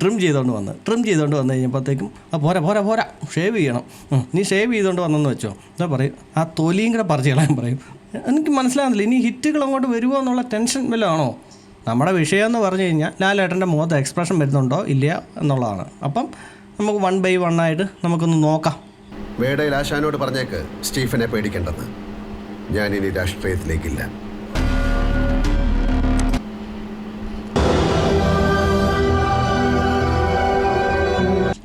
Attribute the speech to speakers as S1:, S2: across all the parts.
S1: Trim ചെയ്തുകൊണ്ട് വന്ന് trim ചെയ്തുകൊണ്ട് വന്നു കഴിഞ്ഞപ്പോഴത്തേക്കും ആ പോരാ പോരാ പോരാ ഷേവ് ചെയ്യണം. നീ ഷേവ് ചെയ്തുകൊണ്ട് വന്നെന്ന് വെച്ചോ. എന്താ പറയും ആ തൊലിയും കൂടെ പറിച്ച് കളയാൻ പറയും. എനിക്ക് മനസ്സിലാകുന്നില്ല ഇനി ഹിറ്റുകൾ അങ്ങോട്ട് വരുമോ എന്നുള്ള ടെൻഷൻ വല്ലതാണോ നമ്മുടെ വിഷയം എന്ന് പറഞ്ഞു കഴിഞ്ഞാൽ ലാലേട്ടന്റെ മുഖത്ത് എക്സ്പ്രഷൻ വരുന്നുണ്ടോ? ഇല്ല എന്നുള്ളതാണ്. അപ്പം നമുക്ക് വൺ ബൈ വൺ ആയിട്ട് നമുക്കൊന്ന് നോക്കാം.
S2: വേടയിൽ ആശാനോട് പറഞ്ഞേക്ക് സ്റ്റീഫനെ പേടിക്കേണ്ടെന്ന്. ഞാൻ ഇനി രാഷ്ട്രീയത്തിലേക്കില്ല.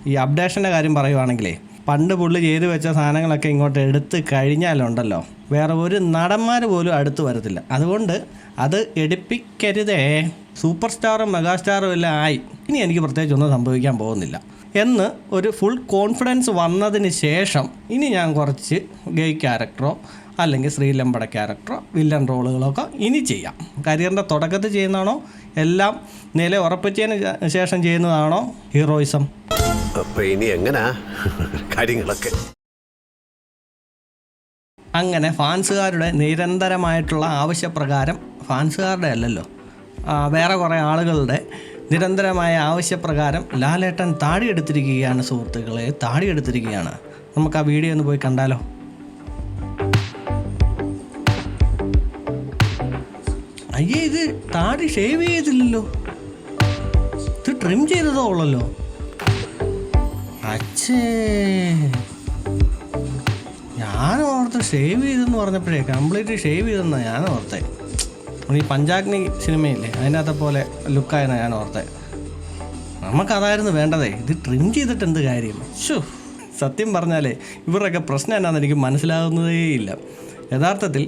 S1: ഈ അപ്ഡേഷന്റെ കാര്യം പറയുവാണെങ്കിലേ പണ്ട് പുള്ളി ചെയ്തു വെച്ച സാധനങ്ങളൊക്കെ ഇങ്ങോട്ട് എടുത്ത് കഴിഞ്ഞാലുണ്ടല്ലോ. വേറെ ഒരു നടന്മാർ പോലും അടുത്ത് വരത്തില്ല. അതുകൊണ്ട് അത് എടുപ്പിക്കരുതേ. സൂപ്പർ സ്റ്റാറും മെഗാസ്റ്റാറും എല്ലാം ആയി. ഇനി എനിക്ക് പ്രത്യേകിച്ച് ഒന്നും സംഭവിക്കാൻ പോകുന്നില്ല. എന്ന് ഒരു ഫുൾ കോൺഫിഡൻസ് വന്നതിന് ശേഷം ഇനി ഞാൻ കുറച്ച് ഗെയ് ക്യാരക്ടറോ അല്ലെങ്കിൽ ശ്രീലമ്പട ക്യാരക്ടറോ വില്ലൻ റോളുകളൊക്കെ ഇനി ചെയ്യാം. കരിയറിന്റെ തുടക്കത്തിൽ ചെയ്യുന്നതാണോ? എല്ലാം നില ഉറപ്പിച്ചതിന് ശേഷം ചെയ്യുന്നതാണോ? ഹീറോയിസം.
S2: ഇനി എങ്ങനാ? കാര്യങ്ങളൊക്കെ.
S1: അങ്ങനെ ഫാൻസുകാരുടെ നിരന്തരമായിട്ടുള്ള ആവശ്യപ്രകാരം ഫാൻസുകാരുടെ അല്ലല്ലോ വേറെ കുറേ ആളുകളുടെ നിരന്തരമായ ആവശ്യപ്രകാരം ലാലേട്ടൻ താടി താടിയെടുത്തിരിക്കുകയാണ് സുഹൃത്തുക്കളെ താടിയെടുത്തിരിക്കുകയാണ്. നമുക്ക് ആ വീഡിയോ ഒന്ന് പോയി കണ്ടാലോ? അയ്യേ ഇത് താടി ഷേവ് ചെയ്തില്ലല്ലോ. ഇത് ട്രിം ചെയ്തതോ ഉള്ളല്ലോ. അച്ഛേ ഞാൻ ഓർത്ത് ഷേവ് ചെയ്തെന്ന് പറഞ്ഞപ്പോഴേ കംപ്ലീറ്റ് ഷേവ് ചെയ്തെന്നാണ് ഞാൻ ഓർത്തേ ഈ പഞ്ചാഗ്നി സിനിമയില്ലേ അതിനകത്തെ പോലെ ലുക്കായെന്നാ ഞാൻ ഓർത്തേ നമുക്കതായിരുന്നു വേണ്ടതേ ഇത് ട്രിം ചെയ്തിട്ട് എന്ത് കാര്യം? ഷോ സത്യം പറഞ്ഞാലേ ഇവരുടെയൊക്കെ പ്രശ്നം എന്നാന്ന് എനിക്ക് മനസ്സിലാകുന്നതേയില്ല യഥാർത്ഥത്തിൽ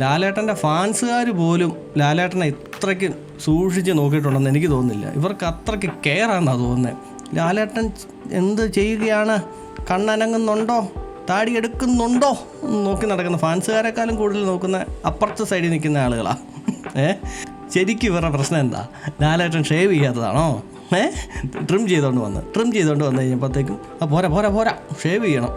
S1: ലാലേട്ടന്റെ ഫാൻസുകാർ പോലും ലാലേട്ടനെ ഇത്രയ്ക്ക് സൂക്ഷിച്ച് നോക്കിയിട്ടുണ്ടെന്ന് എനിക്ക് തോന്നുന്നില്ല. ഇവർക്ക് അത്രയ്ക്ക് കെയർ ആണെന്നാണ് തോന്നുന്നത് ലാലേട്ടൻ എന്ത് ചെയ്യുകയാണ്? കണ്ണനങ്ങുന്നുണ്ടോ? താടി എടുക്കുന്നുണ്ടോ നോക്കി നടക്കുന്ന ഫാൻസുകാരെക്കാളും കൂടുതൽ നോക്കുന്ന അപ്പുറത്തെ സൈഡിൽ നിൽക്കുന്ന ആളുകളാണ് ഏ? ശരിക്കും ഇവരുടെ പ്രശ്നം എന്താ? ലാലേട്ടൻ ഷേവ് ചെയ്യാത്തതാണോ? ഏ? ട്രിം ചെയ്തുകൊണ്ട് വന്ന്. ട്രിം ചെയ്തുകൊണ്ട് വന്നു കഴിഞ്ഞപ്പോഴത്തേക്കും ആ പോരാ പോരാ പോരാ. ഷേവ് ചെയ്യണം.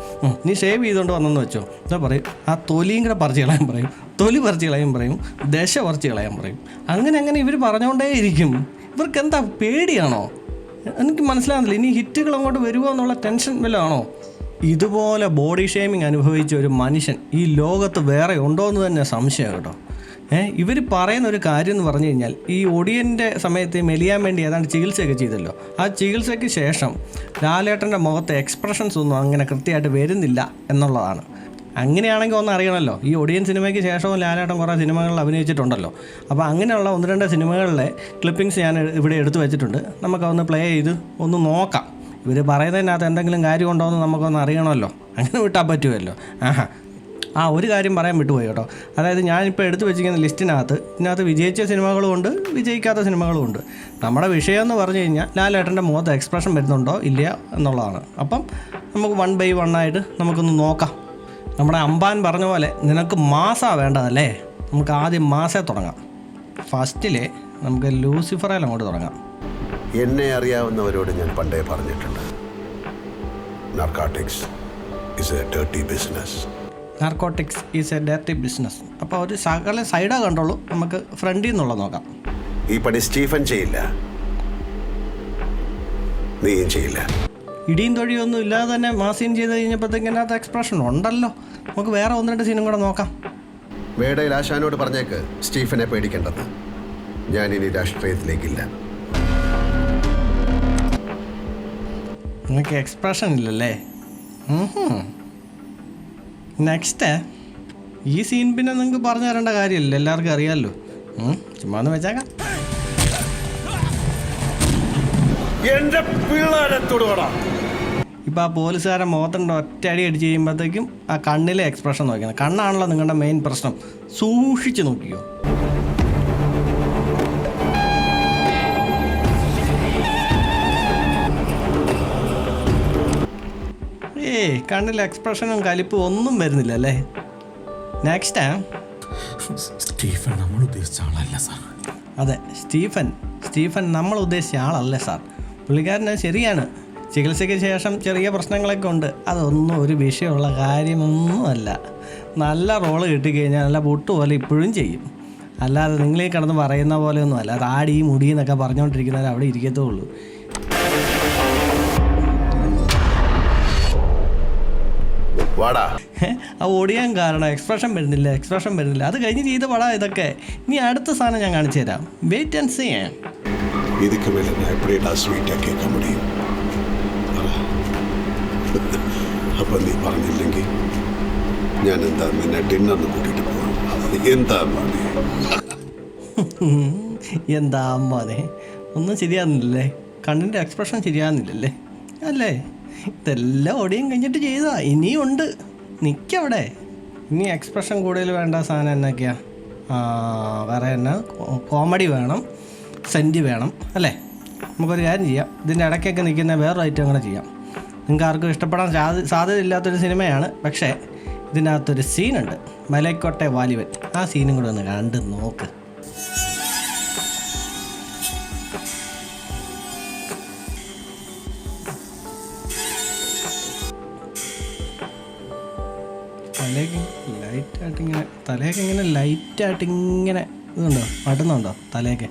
S1: നീ ഷേവ് ചെയ്തുകൊണ്ട് വന്നെന്ന് വെച്ചോ. എന്താ പറയും. ആ തൊലിയും കൂടെ പറിച്ച് കളയാൻ പറയും. തൊലി പറിച്ച് കളയാൻ പറയും. ദശ പറിച്ച് കളയാൻ പറയും. അങ്ങനെ അങ്ങനെ ഇവർ പറഞ്ഞുകൊണ്ടേ ഇരിക്കും ഇവർക്ക് എന്താ പേടിയാണോ? എനിക്ക് മനസ്സിലാകുന്നില്ല. ഇനി ഹിറ്റുകൾ അങ്ങോട്ട് വരുമോ എന്നുള്ള ടെൻഷൻ വല്ലതാണോ? ഇതുപോലെ ബോഡി ഷേമിങ് അനുഭവിച്ച ഒരു മനുഷ്യൻ ഈ ലോകത്ത് വേറെ ഉണ്ടോ എന്ന് തന്നെ സംശയം കേട്ടോ. ഏഹ് ഇവർ പറയുന്ന ഒരു കാര്യം എന്ന് പറഞ്ഞു കഴിഞ്ഞാൽ ഈ ഒടിയന്റെ സമയത്ത് മെലിയാൻ വേണ്ടി ഏതാണ്ട് ചികിത്സയൊക്കെ ചെയ്തല്ലോ. ആ ചികിത്സയ്ക്ക് ശേഷം ലാലേട്ടന്റെ മുഖത്തെ എക്സ്പ്രഷൻസ് ഒന്നും അങ്ങനെ കൃത്യമായിട്ട് വരുന്നില്ല എന്നുള്ളതാണ്. അങ്ങനെയാണെങ്കിൽ ഒന്ന് അറിയണമല്ലോ. ഈ ഒടിയൻ സിനിമയ്ക്ക് ശേഷവും ലാലേട്ടൻ കുറേ സിനിമകളിൽ അഭിനയിച്ചിട്ടുണ്ടല്ലോ. അപ്പോൾ അങ്ങനെയുള്ള ഒന്ന് രണ്ട് സിനിമകളിലെ ക്ലിപ്പിങ്സ് ഞാൻ ഇവിടെ എടുത്തു വെച്ചിട്ടുണ്ട്. നമുക്കൊന്ന് പ്ലേ ചെയ്ത് ഒന്ന് നോക്കാം. ഇവർ പറയുന്നതിനകത്ത് എന്തെങ്കിലും കാര്യമുണ്ടോ എന്ന് നമുക്കൊന്ന് അറിയണമല്ലോ. അങ്ങനെ വിട്ടാൽ പറ്റുമല്ലോ. ആഹാ. ആ ഒരു കാര്യം പറയാൻ വിട്ടുപോയി കേട്ടോ. അതായത് ഞാനിപ്പോൾ എടുത്തു വെച്ചിരിക്കുന്ന ലിസ്റ്റിനകത്ത് ഇതിനകത്ത് വിജയിച്ച സിനിമകളും ഉണ്ട് വിജയിക്കാത്ത സിനിമകളും ഉണ്ട്. നമ്മുടെ വിഷയം എന്ന് പറഞ്ഞു കഴിഞ്ഞാൽ ലാലേട്ടന്റെ മുഖത്ത് എക്സ്പ്രഷൻ വരുന്നുണ്ടോ ഇല്ല എന്നുള്ളതാണ്. അപ്പം നമുക്ക് വൺ ബൈ വൺ ആയിട്ട് നമുക്കൊന്ന് നോക്കാം. നമ്മുടെ അമ്പാൻ പറഞ്ഞ പോലെ നിനക്ക് മാസാ വേണ്ടതല്ലേ? നമുക്ക് ആദ്യം മാസേ തുടങ്ങാം. ഫസ്റ്റിൽ നമുക്ക് ലൂസിഫറയിൽ അങ്ങോട്ട് തുടങ്ങാം.
S2: എന്നെ അറിയാവുന്നവരോട് ഞാൻ പണ്ടേ പറഞ്ഞിട്ടുണ്ട്. Narcotics is a dirty business
S1: narcotics is a dirty business അപ്പോൾ ഒരു സകല സൈഡാ കണ്ടോളൂ. നമുക്ക് ഫ്രണ്ടിൽ നിന്നുള്ള നോക്കാം.
S2: ഈ പണി സ്റ്റീഫൻ ചെയ്യില്ല. നീയും ചെയ്യില്ല.
S1: ഇടിയും തൊഴിയൊന്നും ഇല്ലാതെ തന്നെ മാസീൻ ചെയ്ത് കഴിഞ്ഞപ്പോഴത്തേക്ക് അതിനകത്ത് എക്സ്പ്രഷൻ ഉണ്ടല്ലോ. നമുക്ക് വേറെ ഒന്ന് രണ്ട് സീനും കൂടെ നോക്കാം.
S2: വേടയിൽ ആശാനോട് പറഞ്ഞേക്ക് സ്റ്റീഫനെ പേടിക്കേണ്ടെന്ന്. ഞാൻ ഇനി രാഷ്ട്രീയത്തിലേക്കില്ല.
S1: നിങ്ങൾക്ക് എക്സ്പ്രഷൻ ഇല്ലല്ലേ? നെക്സ്റ്റ് ഈ സീൻ പിന്നെ നിങ്ങൾക്ക് പറഞ്ഞു തരേണ്ട കാര്യമില്ല. എല്ലാവർക്കും അറിയാമല്ലോ ഉം, ചുമ്മാ ഒന്ന് വെച്ചേക്കാം.
S2: എന്റെ പിള്ളേരെ തൊടുകടാ
S1: ഇപ്പോൾ ആ പോലീസുകാരൻ മുഖത്തുണ്ട് ഒറ്റയടി അടിച്ച് കഴിയുമ്പോഴത്തേക്കും ആ കണ്ണിലെ എക്സ്പ്രഷൻ നോക്കിയത് കണ്ണാണല്ലോ നിങ്ങളുടെ മെയിൻ പ്രശ്നം. സൂക്ഷിച്ച് നോക്കിയോ ഏയ് കണ്ണിലെ എക്സ്പ്രഷനും കലിപ്പും ഒന്നും വരുന്നില്ല അല്ലേ? നെക്സ്റ്റ്
S3: സ്റ്റീഫൻ നമ്മൾ ഉദ്ദേശിച്ച ആളല്ല സാർ.
S1: അതെ സ്റ്റീഫൻ. സ്റ്റീഫൻ നമ്മൾ ഉദ്ദേശിച്ച ആളല്ലേ സാർ. പുള്ളിക്കാരന് ശരിയാണ്. ചികിത്സയ്ക്ക് ശേഷം ചെറിയ പ്രശ്നങ്ങളൊക്കെ ഉണ്ട്. അതൊന്നും ഒരു വിഷയമുള്ള കാര്യമൊന്നുമല്ല. നല്ല റോൾ കിട്ടിക്കഴിഞ്ഞാൽ നല്ല പൊട്ട് പോലെ ഇപ്പോഴും ചെയ്യും. അല്ലാതെ നിങ്ങൾ ഈ കിടന്ന് പറയുന്ന പോലെ ഒന്നും അല്ല താടി മുടി എന്നൊക്കെ പറഞ്ഞുകൊണ്ടിരിക്കുന്നവർ അവിടെ ഇരിക്കത്തുള്ളൂ. ആ ഓടിയാൻ കാരണം എക്സ്പ്രഷൻ വരുന്നില്ല എക്സ്പ്രഷൻ വരുന്നില്ല. അത് കഴിഞ്ഞ് ചെയ്ത് പടാ ഇതൊക്കെ. ഇനി അടുത്ത സാധനം ഞാൻ കാണിച്ചു തരാം. വെയിറ്റ് ആൻഡ് സീ
S4: ഇതിക്ക് വേണ്ടി ഞാൻ എപ്പോഴും സ്വീറ്റാക്കി കഴിക്കാൻ അപ്പൊ നീ പറഞ്ഞില്ലെങ്കിൽ ഞാൻ എന്താ നിന്നെ ഡിന്നറിന് കൂട്ടിട്ട് പോകും എന്താ മോനെ?
S1: എന്താ അമ്മാനെ ഒന്നും ശരിയാകുന്നില്ലല്ലേ കണ്ണിന്റെ എക്സ്പ്രഷൻ ശരിയാകുന്നില്ലല്ലേ അല്ലേ? ഇതെല്ലാം ഓടിയും കഴിഞ്ഞിട്ട് ചെയ്താ ഇനിയും ഉണ്ട്. നിൽക്കവിടെ ഇനി എക്സ്പ്രഷൻ കൂടുതൽ വേണ്ട സാധനം എന്നൊക്കെയാ. വേറെ എന്നാ? കോമഡി വേണം. സെന്റ് വേണം. അല്ലേ? നമുക്കൊരു കാര്യം ചെയ്യാം. ഇതിന്റെ ഇടയ്ക്കൊക്കെ നിൽക്കുന്ന വേറൊരു ഐറ്റം കൂടെ ചെയ്യാം. നിങ്ങൾക്ക് ആർക്കും ഇഷ്ടപ്പെടാൻ സാധ്യത സാധ്യതയില്ലാത്തൊരു സിനിമയാണ്. പക്ഷേ ഇതിനകത്തൊരു സീനുണ്ട്. മലക്കോട്ടെ വാലിബൻ ആ സീനും കൂടെ ഒന്ന് കണ്ട് നോക്ക്. തലയൊക്കെ ലൈറ്റായിട്ട് ഇങ്ങനെ തലയൊക്കെ ഇങ്ങനെ ലൈറ്റായിട്ട് ഇതുണ്ടോ? പട്ടുന്നുണ്ടോ തലയൊക്കെ?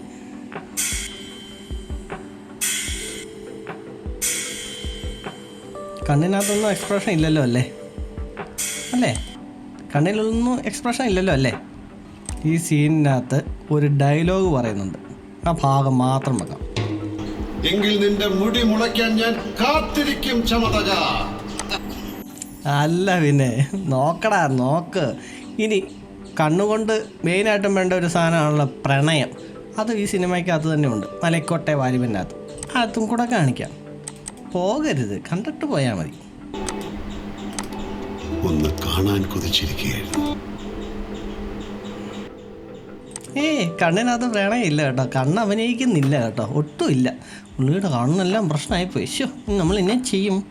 S1: കണ്ണിനകത്തൊന്നും എക്സ്പ്രഷൻ ഇല്ലല്ലോ അല്ലേ? അല്ലേ? കണ്ണിലൊന്നും എക്സ്പ്രഷൻ ഇല്ലല്ലോ അല്ലേ? ഈ സീനിനകത്ത് ഒരു ഡയലോഗ് പറയുന്നുണ്ട്. ആ ഭാഗം മാത്രം വെക്കാം.
S4: എങ്കിൽ നിന്റെ മുടി മുളയ്ക്കാൻ ഞാൻ കാത്തിരിക്കും ചമതക.
S1: അല്ല പിന്നെ നോക്കടാ നോക്ക്. ഇനി കണ്ണുകൊണ്ട് മെയിനായിട്ടും വേണ്ട ഒരു സാധനമാണല്ലോ പ്രണയം. അത് ഈ സിനിമയ്ക്കകത്ത് തന്നെ ഉണ്ട് മലക്കോട്ടെ വാലിബന്റെ അകത്ത് അതും കൂടെ കാണിക്കാം. പോകരുത്. കണ്ടിട്ട് പോയാൽ മതി.
S4: ഒന്ന് കാണാൻ കൊതിച്ചിരിക്കുകയായിരുന്നു.
S1: ഏയ് കണ്ണിനകത്ത് പ്രണയം ഇല്ല കേട്ടോ. കണ്ണ് അഭിനയിക്കുന്നില്ല കേട്ടോ. ഒട്ടും ഇല്ല പുള്ളിയുടെ കണ്ണെല്ലാം പ്രശ്നമായിപ്പോയി ശോ നമ്മൾ ഇന്നെ ചെയ്യും.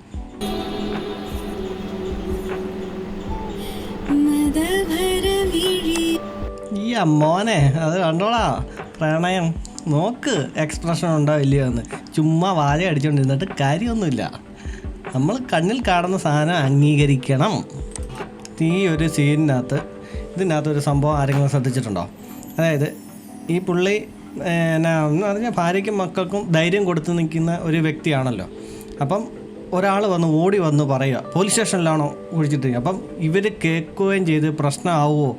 S1: ഈ അമ്മോനെ അത് കണ്ടോളാ. പ്രണയം. നോക്ക് എക്സ്പ്രഷൻ ഉണ്ടോ ഇല്ലയോ എന്ന് ചുമ്മാ വാല അടിച്ചുകൊണ്ടിരുന്നിട്ട് കാര്യമൊന്നുമില്ല. നമ്മൾ കണ്ണിൽ കാണുന്ന സാധനം അംഗീകരിക്കണം. ഈ ഒരു സീനിനകത്ത് ഇതിനകത്ത് ഒരു സംഭവം ആരെങ്കിലും ശ്രദ്ധിച്ചിട്ടുണ്ടോ? അതായത് ഈ പുള്ളി എന്നാ എന്ന് പറഞ്ഞാൽ ഭാര്യയ്ക്കും മക്കൾക്കും ധൈര്യം കൊടുത്ത് നിൽക്കുന്ന ഒരു വ്യക്തിയാണല്ലോ. അപ്പം ഒരാൾ വന്ന് ഓടി വന്ന് പറയുക പോലീസ് സ്റ്റേഷനിലാണോ കുഴിച്ചിട്ട് അപ്പം ഇവർ കേൾക്കുകയും ചെയ്ത് പ്രശ്നമാവുമോ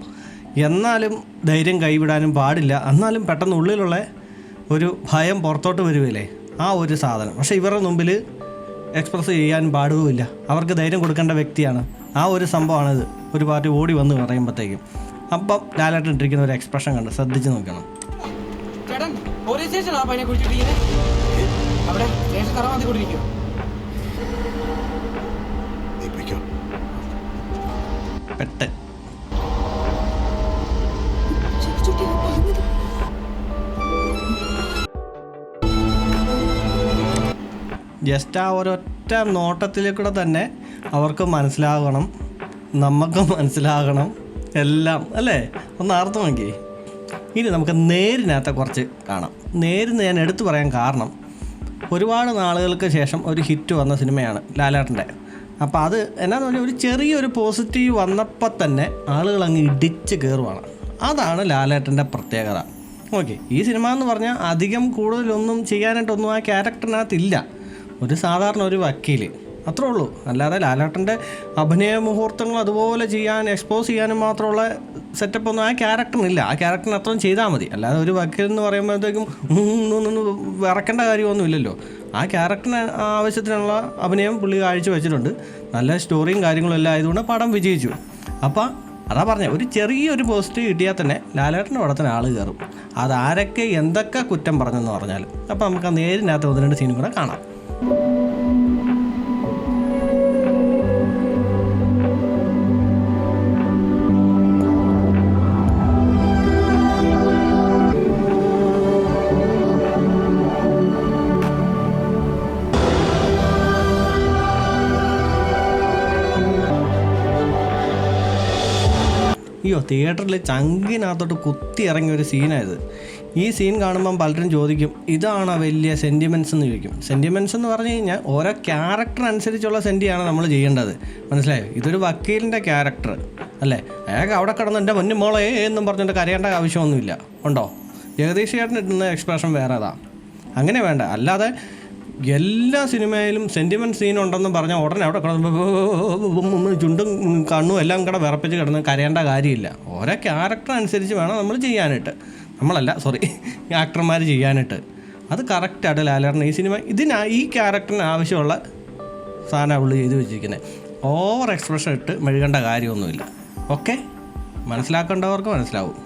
S1: എന്നാലും ധൈര്യം കൈവിടാനും പാടില്ല. എന്നാലും പെട്ടെന്ന് ഉള്ളിലുള്ള ഒരു ഭയം പുറത്തോട്ട് വരുകയില്ലേ ആ ഒരു സാധനം. പക്ഷേ ഇവരുടെ മുമ്പിൽ എക്സ്പ്രസ് ചെയ്യാൻ പാടുകയില്ല അവർക്ക് ധൈര്യം കൊടുക്കേണ്ട വ്യക്തിയാണ്. ആ ഒരു സംഭവമാണിത്. ഒരു പാർട്ടി ഓടി വന്ന് പറയുമ്പോഴത്തേക്കും. അപ്പം ലാലായിട്ട് ഇട്ടിരിക്കുന്ന ഒരു എക്സ്പ്രഷൻ കണ്ട് ശ്രദ്ധിച്ച് നോക്കണം. പെട്ട്.
S5: ചുറ്റി പറഞ്ഞത്
S1: ജസ്റ്റ് ആ ഒരൊറ്റ നോട്ടത്തിലേക്കൂടെ തന്നെ അവർക്ക് മനസ്സിലാകണം നമുക്ക് മനസ്സിലാകണം എല്ലാം അല്ലേ? ഒന്ന് ആർത്ത് നോക്കി ഇനി നമുക്ക് നേരിനകത്തെ കുറച്ച് കാണാം. നേരിന്ന് ഞാൻ എടുത്തു പറയാൻ കാരണം ഒരുപാട് നാളുകൾക്ക് ശേഷം ഒരു ഹിറ്റ് വന്ന സിനിമയാണ് ലാലേട്ടന്റെ. അപ്പോൾ അത് എന്നാന്ന് പറഞ്ഞാൽ ഒരു ചെറിയൊരു പോസിറ്റീവ് വന്നപ്പോൾ തന്നെ ആളുകൾ അങ്ങ് ഇടിച്ച് കയറുവാണ്. അതാണ് ലാലേട്ടന്റെ പ്രത്യേകത. ഓക്കെ ഈ സിനിമ എന്ന് പറഞ്ഞാൽ അധികം കൂടുതലൊന്നും ചെയ്യാനായിട്ടൊന്നും ആ ക്യാരക്ടറിനകത്തില്ല. ഒരു സാധാരണ ഒരു വക്കീൽ അത്രേ ഉള്ളൂ. അല്ലാതെ ലാലേട്ടന്റെ അഭിനയ മുഹൂർത്തങ്ങൾ അതുപോലെ ചെയ്യാൻ എക്സ്പോസ് ചെയ്യാനും മാത്രമുള്ള സെറ്റപ്പ് ഒന്നും ആ ക്യാരക്ടറിനില്ല ആ ക്യാരക്ടറിന് അത്രയും ചെയ്താൽ മതി. അല്ലാതെ ഒരു വക്കീൽ എന്ന് പറയുമ്പോഴത്തേക്കും വിറക്കേണ്ട കാര്യമൊന്നുമില്ലല്ലോ ആ ക്യാരക്ടറിന് ആവശ്യത്തിനുള്ള അഭിനയം പുള്ളി കാഴ്ച വെച്ചിട്ടുണ്ട്. നല്ല സ്റ്റോറിയും കാര്യങ്ങളും എല്ലാം ആയതുകൊണ്ട് പടം വിജയിച്ചു. അപ്പം അതാ പറഞ്ഞ ഒരു ചെറിയൊരു പോസ്റ്റ് കിട്ടിയാൽ തന്നെ ലാലേട്ടന്റെ പടത്തിന് ആൾ കയറും. അതാരൊക്കെ എന്തൊക്കെ കുറ്റം പറഞ്ഞെന്ന് പറഞ്ഞാൽ അപ്പം നമുക്ക് ആ നേരിനകത്ത് ഒന്ന് രണ്ട് സീനും കൂടെ കാണാം. അയ്യോ തിയേറ്ററിൽ ചങ്കിനകത്തോട്ട് കുത്തി ഇറങ്ങിയ ഒരു സീനായത് ഈ സീൻ കാണുമ്പം പലരും ചോദിക്കും ഇതാണ് വലിയ സെന്റിമെന്റ്സ് എന്ന്? ചോദിക്കും. സെന്റിമെന്റ്സ് എന്ന് പറഞ്ഞു കഴിഞ്ഞാൽ ഓരോ ക്യാരക്ടർ അനുസരിച്ചുള്ള സെന്റിയാണ് നമ്മൾ ചെയ്യേണ്ടത്. മനസ്സിലായോ? ഇതൊരു വക്കീലിന്റെ ക്യാരക്ടർ അല്ലേ? അയാൾക്ക് അവിടെ കിടന്ന് എന്റെ മുന്നിൽ മോളെ എന്നും പറഞ്ഞിട്ട് കരയേണ്ട ആവശ്യമൊന്നുമില്ല. ഉണ്ടോ? ജഗദീഷ് ചേട്ടൻ ഇട്ടുന്ന എക്സ്പ്രഷൻ വേറെ അതാ. അങ്ങനെ വേണ്ട. അല്ലാതെ എല്ലാ സിനിമയിലും സെന്റിമെന്റ് സീൻ ഉണ്ടെന്ന് പറഞ്ഞാൽ ഉടനെ അവിടെ ചുണ്ടും കണ്ണും എല്ലാം കൂടെ വിറപ്പിച്ച് കിടന്ന് കരയേണ്ട കാര്യമില്ല. ഓരോ ക്യാരക്ടർ അനുസരിച്ച് വേണം നമ്മൾ ചെയ്യാനായിട്ട്. നമ്മളല്ല സോറി ആക്ടർമാർ ചെയ്യാനായിട്ട്. അത് കറക്റ്റായിട്ട് ലാലേട്ടൻ ഈ സിനിമ ഇതിന് ഈ ക്യാരക്ടറിന് ആവശ്യമുള്ള സാധനം അവൾ ചെയ്ത് വെച്ചിരിക്കുന്നത് ഓവർ എക്സ്പ്രഷൻ ഇട്ട് മെഴുകേണ്ട കാര്യമൊന്നുമില്ല. ഓക്കെ മനസ്സിലാക്കേണ്ടവർക്ക് മനസ്സിലാവും.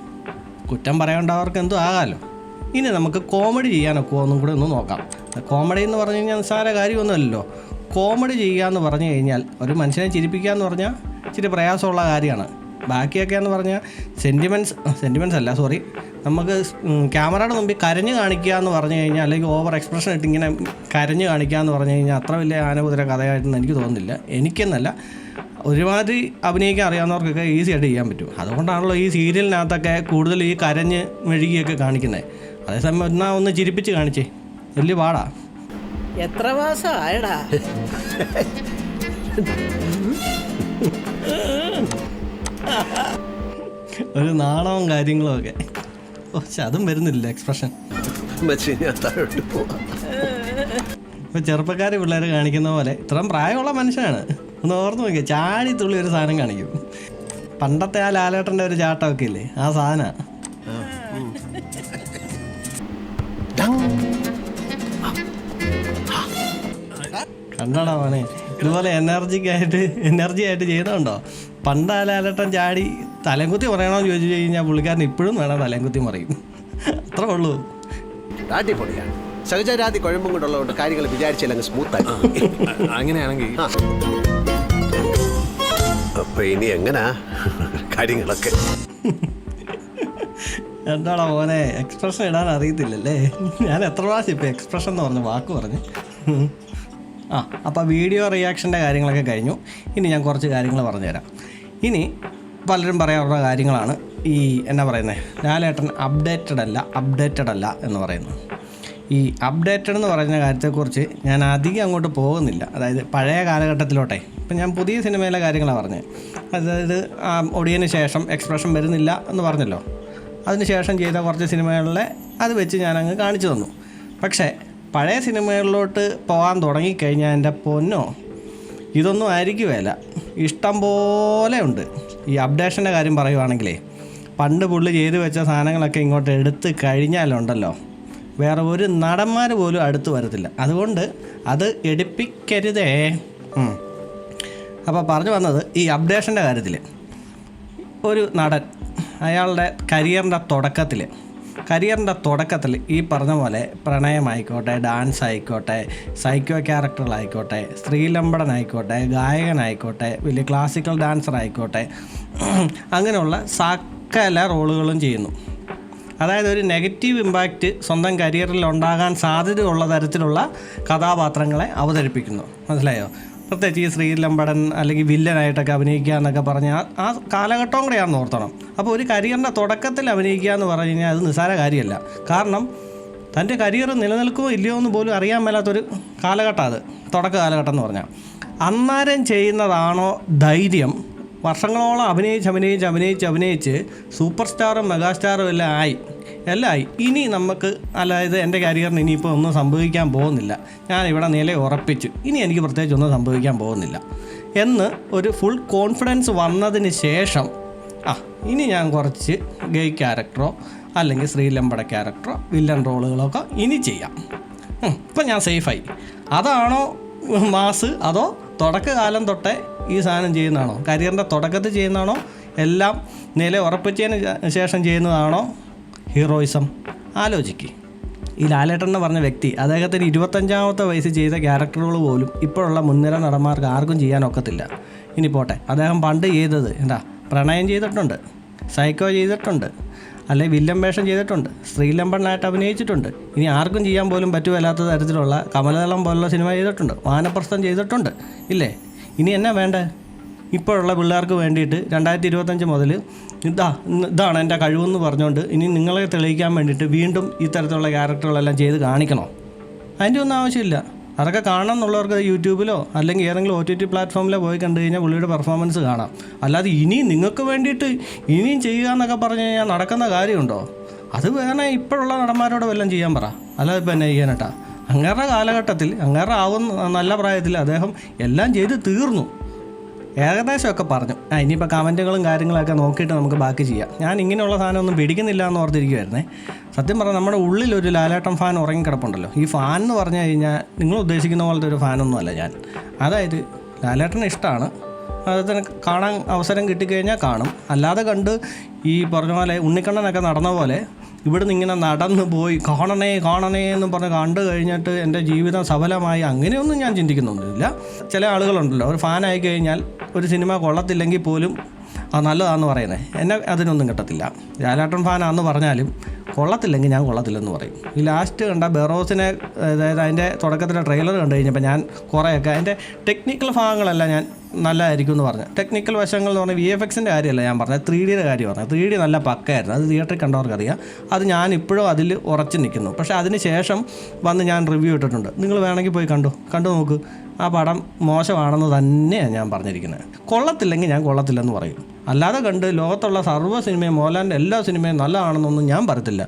S1: കുറ്റം പറയേണ്ടവർക്ക് എന്തും ആകാമല്ലോ ഇനി നമുക്ക് കോമഡി ചെയ്യാനൊക്കെ ഒന്നും കൂടെ ഒന്ന് നോക്കാം. കോമഡി എന്ന് പറഞ്ഞു കഴിഞ്ഞാൽ നിസ്സാര കാര്യമൊന്നുമല്ലല്ലോ. കോമഡി ചെയ്യുക എന്ന് പറഞ്ഞു കഴിഞ്ഞാൽ ഒരു മനുഷ്യനെ ചിരിപ്പിക്കുക എന്ന് പറഞ്ഞാൽ ഇച്ചിരി പ്രയാസമുള്ള കാര്യമാണ്. ബാക്കിയൊക്കെ എന്ന് പറഞ്ഞാൽ സെന്റിമെന്റ്സ് സെന്റിമെന്റ്സ് അല്ല സോറി നമുക്ക് ക്യാമറയുടെ മുമ്പിൽ കരഞ്ഞു കാണിക്കുക എന്ന് പറഞ്ഞു കഴിഞ്ഞാൽ അല്ലെങ്കിൽ ഓവർ എക്സ്പ്രഷൻ ഇട്ട് ഇങ്ങനെ കരഞ്ഞു കാണിക്കുക എന്ന് പറഞ്ഞു കഴിഞ്ഞാൽ അത്ര വലിയ ആനകുതിര കഥയായിട്ടൊന്നും എനിക്ക് തോന്നുന്നില്ല. എനിക്കെന്നല്ല ഒരുമാതിരി അഭിനയിക്കാൻ അറിയാവുന്നവർക്കൊക്കെ ഈസി ആയിട്ട് ചെയ്യാൻ പറ്റും. അതുകൊണ്ടാണല്ലോ ഈ സീരിയലിനകത്തൊക്കെ കൂടുതൽ ഈ കരഞ്ഞ് മെഴുകിയൊക്കെ കാണിക്കുന്നത്. അതേസമയം എന്നാ ഒന്ന് ചിരിപ്പിച്ച് കാണിച്ചേ. വലിയ പാടാ.
S6: എത്ര മാസം ആയടാ
S1: ഒരു നാണവും കാര്യങ്ങളും ഒക്കെ. ഓ പക്ഷെ അതും വരുന്നില്ല എക്സ്പ്രഷൻ ഇപ്പൊ ചെറുപ്പക്കാർ പിള്ളേർ കാണിക്കുന്ന പോലെ ഇത്രയും പ്രായമുള്ള മനുഷ്യനാണ്. ഒന്ന് ഓർത്ത് നോക്കിയാൽ ചാടി തുള്ളി ഒരു സാധനം കാണിക്കും. പണ്ടത്തെ ആ ലാലേട്ടന്റെ ഒരു ചാട്ടമൊക്കെ ഇല്ലേ? ആ സാധന. കണ്ടോടാ മോനെ ഇതുപോലെ എനർജിക്ക് ആയിട്ട് എനർജി ആയിട്ട് ചെയ്തോണ്ടോ? പണ്ട് ആ ചാടി ചാടി തലംകുത്തി പറയണമെന്ന് ചോദിച്ചു കഴിഞ്ഞാൽ പുള്ളിക്കാരൻ ഇപ്പോഴും വേണം തലംകുത്തി പറയും. അത്രേ ഉള്ളൂ.
S2: അടിപൊളിയാണ് സഹചരാതി കുഴമ്പും കൊണ്ടുള്ളതുകൊണ്ട് കാര്യങ്ങൾ വിചാരിച്ചില്ല അങ്ങ് സ്മൂത്ത് ആയി
S3: അങ്ങനെയാണെങ്കിൽ.
S2: അപ്പൊ ഇനി എങ്ങനാ കാര്യങ്ങളൊക്കെ?
S1: എന്താടാ മോനെ എക്സ്പ്രഷൻ ഇടാൻ അറിയത്തില്ലല്ലേ? ഞാൻ എത്ര പ്രാവശ്യം ഇപ്പൊ എക്സ്പ്രഷൻ എന്ന് പറഞ്ഞു വാക്ക് പറഞ്ഞു. ആ അപ്പോൾ വീഡിയോ റിയാക്ഷന്റെ കാര്യങ്ങളൊക്കെ കഴിഞ്ഞു. ഇനി ഞാൻ കുറച്ച് കാര്യങ്ങൾ പറഞ്ഞുതരാം. ഇനി പലരും പറയാറുള്ള കാര്യങ്ങളാണ് ഈ എന്നാ പറയുന്നത് ലാലേട്ടൻ അപ്ഡേറ്റഡ് അല്ല അപ്ഡേറ്റഡ് അല്ല എന്ന് പറയുന്നു ഈ അപ്ഡേറ്റഡ് എന്ന് പറയുന്ന കാര്യത്തെക്കുറിച്ച് ഞാൻ അധികം അങ്ങോട്ട് പോകുന്നില്ല. അതായത് പഴയ കാലഘട്ടത്തിലോട്ടെ. ഇപ്പം ഞാൻ പുതിയ സിനിമയിലെ കാര്യങ്ങളാണ് പറഞ്ഞത് അതായത് ഒടിയന് ശേഷം എക്സ്പ്രഷൻ വരുന്നില്ല എന്ന് പറഞ്ഞല്ലോ. അതിന് ശേഷം ചെയ്ത കുറച്ച് സിനിമകളിലെ അത് വെച്ച് ഞാനങ്ങ് കാണിച്ചു തന്നു. പക്ഷേ പഴയ സിനിമകളിലോട്ട് പോകാൻ തുടങ്ങിക്കഴിഞ്ഞാൽ എന്റെ പൊന്നോ ഇതൊന്നും ആയിരിക്കുമല്ല ഇഷ്ടം പോലെ ഉണ്ട്. ഈ അപ്ഡേഷന്റെ കാര്യം പറയുവാണെങ്കിലേ പണ്ട് പുള്ളി ചെയ്തു വെച്ച സാധനങ്ങളൊക്കെ ഇങ്ങോട്ട് എടുത്ത് കഴിഞ്ഞാലുണ്ടല്ലോ. വേറെ ഒരു നടന്മാർ പോലും അടുത്ത് വരത്തില്ല. അതുകൊണ്ട് അത് എടുപ്പിക്കരുതേ. അപ്പോൾ പറഞ്ഞു വന്നത് ഈ അപ്ഡേഷന്റെ കാര്യത്തിൽ ഒരു നടൻ അയാളുടെ കരിയറിന്റെ തുടക്കത്തിൽ കരിയറിന്റെ തുടക്കത്തിൽ ഈ പറഞ്ഞ പോലെ പ്രണയമായിക്കോട്ടെ ഡാൻസ് ആയിക്കോട്ടെ സൈക്കോ ക്യാരക്ടറുകളായിക്കോട്ടെ സ്ത്രീലമ്പടനായിക്കോട്ടെ ഗായകനായിക്കോട്ടെ വലിയ ക്ലാസിക്കൽ ഡാൻസർ ആയിക്കോട്ടെ അങ്ങനെയുള്ള സകല റോളുകളും ചെയ്യുന്നു. അതായത് ഒരു നെഗറ്റീവ് ഇമ്പാക്റ്റ് സ്വന്തം കരിയറിൽ ഉണ്ടാകാൻ സാധ്യതയുള്ള തരത്തിലുള്ള കഥാപാത്രങ്ങളെ അവതരിപ്പിക്കുന്നു. മനസ്സിലായോ? പ്രത്യേകിച്ച് ഈ ശ്രീലമ്പടൻ അല്ലെങ്കിൽ വില്ലനായിട്ടൊക്കെ അഭിനയിക്കുക എന്നൊക്കെ പറഞ്ഞാൽ ആ- കാലഘട്ടവും കൂടെയാണെന്ന് ഓർത്തണം. അപ്പോൾ ഒരു കരിയറിന്റെ തുടക്കത്തിൽ അഭിനയിക്കുക എന്ന് പറഞ്ഞു കഴിഞ്ഞാൽ അത് നിസ്സാര കാര്യമല്ല. കാരണം തന്റെ കരിയർ നിലനിൽക്കുമോ ഇല്ലയോ എന്ന് പോലും അറിയാൻ മേലാത്തൊരു കാലഘട്ടം അത്. തുടക്ക കാലഘട്ടം എന്ന് പറഞ്ഞാൽ. അന്നേരം ചെയ്യുന്നതാണോ ധൈര്യം? വർഷങ്ങളോളം അഭിനയിച്ച് അഭിനയിച്ച് അഭിനയിച്ച് അഭിനയിച്ച് സൂപ്പർ സ്റ്റാറും മെഗാസ്റ്റാറും എല്ലാം ആയി. ആയി ഇനി നമുക്ക് അതായത് എന്റെ കരിയറിന് ഇനിയിപ്പോൾ ഒന്നും സംഭവിക്കാൻ പോകുന്നില്ല. ഞാൻ ഇവിടെ നില ഉറപ്പിച്ചു. ഇനി എനിക്ക് പ്രത്യേകിച്ച് ഒന്നും സംഭവിക്കാൻ പോകുന്നില്ല. എന്ന് ഒരു ഫുൾ കോൺഫിഡൻസ് വന്നതിന് ശേഷം ആ ഇനി ഞാൻ കുറച്ച് ഗെയ് ക്യാരക്ടറോ അല്ലെങ്കിൽ ശ്രീലമ്പട ക്യാരക്ടറോ വില്ലൻ റോളുകളൊക്കെ ഇനി ചെയ്യാം. ഇപ്പം ഞാൻ സേഫായി അതാണോ മാസ്? അതോ തുടക്കകാലം തൊട്ടേ ഈ സാധനം ചെയ്യുന്നതാണോ? കരിയറിന്റെ തുടക്കത്തിൽ ചെയ്യുന്നതാണോ? എല്ലാം നില ഉറപ്പിച്ചതിന് ശേഷം ചെയ്യുന്നതാണോ? ഹീറോയിസം. ആലോചിക്കുക ഈ ലാലേട്ടൻ എന്ന് പറഞ്ഞ വ്യക്തി അദ്ദേഹത്തിന് ഇരുപത്തഞ്ചാമത്തെ വയസ്സ് ചെയ്ത ക്യാരക്ടറുകൾ പോലും ഇപ്പോഴുള്ള മുൻനിര നടന്മാർക്ക് ആർക്കും ചെയ്യാൻ ഒക്കത്തില്ല. ഇനി പോട്ടെ. അദ്ദേഹം പണ്ട് ചെയ്തത് എന്താ? പ്രണയം ചെയ്തിട്ടുണ്ട്. സൈക്കോ ചെയ്തിട്ടുണ്ട്. അല്ലെ വില്ലൻ വേഷം ചെയ്തിട്ടുണ്ട്. ശ്രീലമ്പണ്ണായിട്ട് അഭിനയിച്ചിട്ടുണ്ട്. ഇനി ആർക്കും ചെയ്യാൻ പോലും പറ്റുമല്ലാത്ത തരത്തിലുള്ള കമലതളം പോലുള്ള സിനിമ ചെയ്തിട്ടുണ്ട്. വാനപ്രസ്ഥം ചെയ്തിട്ടുണ്ട്. ഇല്ലേ? ഇനി എന്നാ വേണ്ടേ? ഇപ്പോഴുള്ള പിള്ളേർക്ക് വേണ്ടിയിട്ട് രണ്ടായിരത്തി ഇരുപത്തഞ്ച് മുതൽ ഇതാ ഇതാണ് എന്റെ കഴിവെന്ന് പറഞ്ഞുകൊണ്ട് ഇനി നിങ്ങളെ തെളിയിക്കാൻ വേണ്ടിയിട്ട് വീണ്ടും ഇത്തരത്തിലുള്ള ക്യാരക്ടറുകളെല്ലാം ചെയ്ത് കാണിക്കണോ? അതിന്റെ ഒന്നും ആവശ്യമില്ല. അതൊക്കെ കാണണം എന്നുള്ളവർക്ക് യൂട്യൂബിലോ അല്ലെങ്കിൽ ഏതെങ്കിലും ഒ ടി ടി പ്ലാറ്റ്ഫോമിലോ പോയി കണ്ടു കഴിഞ്ഞാൽ പുള്ളിയുടെ പെർഫോമൻസ് കാണാം. അല്ലാതെ ഇനിയും നിങ്ങൾക്ക് വേണ്ടിയിട്ട് ഇനിയും ചെയ്യുക എന്നൊക്കെ പറഞ്ഞു കഴിഞ്ഞാൽ നടക്കുന്ന കാര്യമുണ്ടോ? അത് വേണേ ഇപ്പോഴുള്ള നടന്മാരോട് വല്ലതും ചെയ്യാൻ പറ. അല്ലാതെ ഇപ്പം എന്നെ ചെയ്യാനട്ടാ അങ്ങേറെ കാലഘട്ടത്തിൽ അങ്ങേറെ ആവുന്ന നല്ല പ്രായത്തിൽ അദ്ദേഹം എല്ലാം ചെയ്ത് തീർന്നു. ഏകദേശമൊക്കെ പറഞ്ഞു. ആ ഇനിയിപ്പോൾ കമന്റുകളും കാര്യങ്ങളൊക്കെ നോക്കിയിട്ട് നമുക്ക് ബാക്കി ചെയ്യാം. ഞാൻ ഇങ്ങനെയുള്ള സാധനമൊന്നും പിടിക്കുന്നില്ല എന്ന് ഓർത്തിരിക്കുമായിരുന്നേ സത്യം പറഞ്ഞാൽ നമ്മുടെ ഉള്ളിൽ ഒരു ലാലാട്ടം ഫാൻ ഉറങ്ങിക്കിടപ്പുണ്ടല്ലോ. ഈ ഫാൻ എന്ന് പറഞ്ഞു കഴിഞ്ഞാൽ നിങ്ങൾ ഉദ്ദേശിക്കുന്ന പോലത്തെ ഒരു ഫാനൊന്നും അല്ല ഞാൻ. അതായത് ലാലേട്ടന് ഇഷ്ടമാണ് അദ്ദേഹത്തിന് കാണാൻ അവസരം കിട്ടിക്കഴിഞ്ഞാൽ കാണും. അല്ലാതെ കണ്ട് ഈ പറഞ്ഞ പോലെ ഉണ്ണിക്കണ്ണനൊക്കെ നടന്ന പോലെ ഇവിടുന്ന് ഇങ്ങനെ നടന്നു പോയി കാണണേ കാണണേ എന്ന് പറഞ്ഞ് കണ്ടു കഴിഞ്ഞിട്ട് എന്റെ ജീവിതം സഫലമായി അങ്ങനെയൊന്നും ഞാൻ ചിന്തിക്കുന്നൊന്നുമില്ല. ചില ആളുകളുണ്ടല്ലോ ഒരു ഫാനായി കഴിഞ്ഞാൽ ഒരു സിനിമ കൊള്ളത്തില്ലെങ്കിൽ പോലും അത് നല്ലതാണെന്ന് പറയുന്നത് എന്നെ അതിനൊന്നും കിട്ടത്തില്ല. ലാലാട്ടൻ ഫാനാന്ന് പറഞ്ഞാലും കൊള്ളത്തില്ലെങ്കിൽ ഞാൻ കൊള്ളത്തില്ലെന്ന് പറയും. ഈ ലാസ്റ്റ് കണ്ട ബെറോസിനെ അതായത് അതിന്റെ തുടക്കത്തിലെ ട്രെയിലർ കണ്ടു കഴിഞ്ഞപ്പോൾ ഞാൻ കുറേയൊക്കെ അതിന്റെ ടെക്നിക്കൽ ഭാഗങ്ങളെല്ലാം ഞാൻ നല്ലതായിരിക്കും എന്ന് പറഞ്ഞു. ടെക്നിക്കൽ വശങ്ങൾ എന്ന് പറഞ്ഞാൽ വി എഫ് എക്സിന്റെ കാര്യമല്ല ഞാൻ പറഞ്ഞത്. ത്രീ ഡിയുടെ കാര്യം പറഞ്ഞത്. ത്രീ ഡി നല്ല പക്കയായിരുന്നു. അത് തിയേറ്ററിൽ കണ്ടവർക്കറിയാം അത് ഞാൻ ഇപ്പോഴും അതിൽ ഉറച്ചു നിൽക്കുന്നു. പക്ഷേ അതിന് ശേഷം വന്ന് ഞാൻ റിവ്യൂ ഇട്ടിട്ടുണ്ട്. നിങ്ങൾ വേണമെങ്കിൽ പോയി കണ്ടു. കണ്ടു നോക്ക്. ആ പടം മോശമാണെന്ന് തന്നെയാണ് ഞാൻ പറഞ്ഞിരിക്കുന്നത്. കൊള്ളത്തില്ലെങ്കിൽ ഞാൻ കൊള്ളത്തില്ലെന്ന് പറയും. അല്ലാതെ കണ്ട് ലോകത്തുള്ള സർവ സിനിമയും മോഹൻലാലിന്റെ എല്ലാ സിനിമയും നല്ലതാണെന്നൊന്നും ഞാൻ പറയത്തില്ല.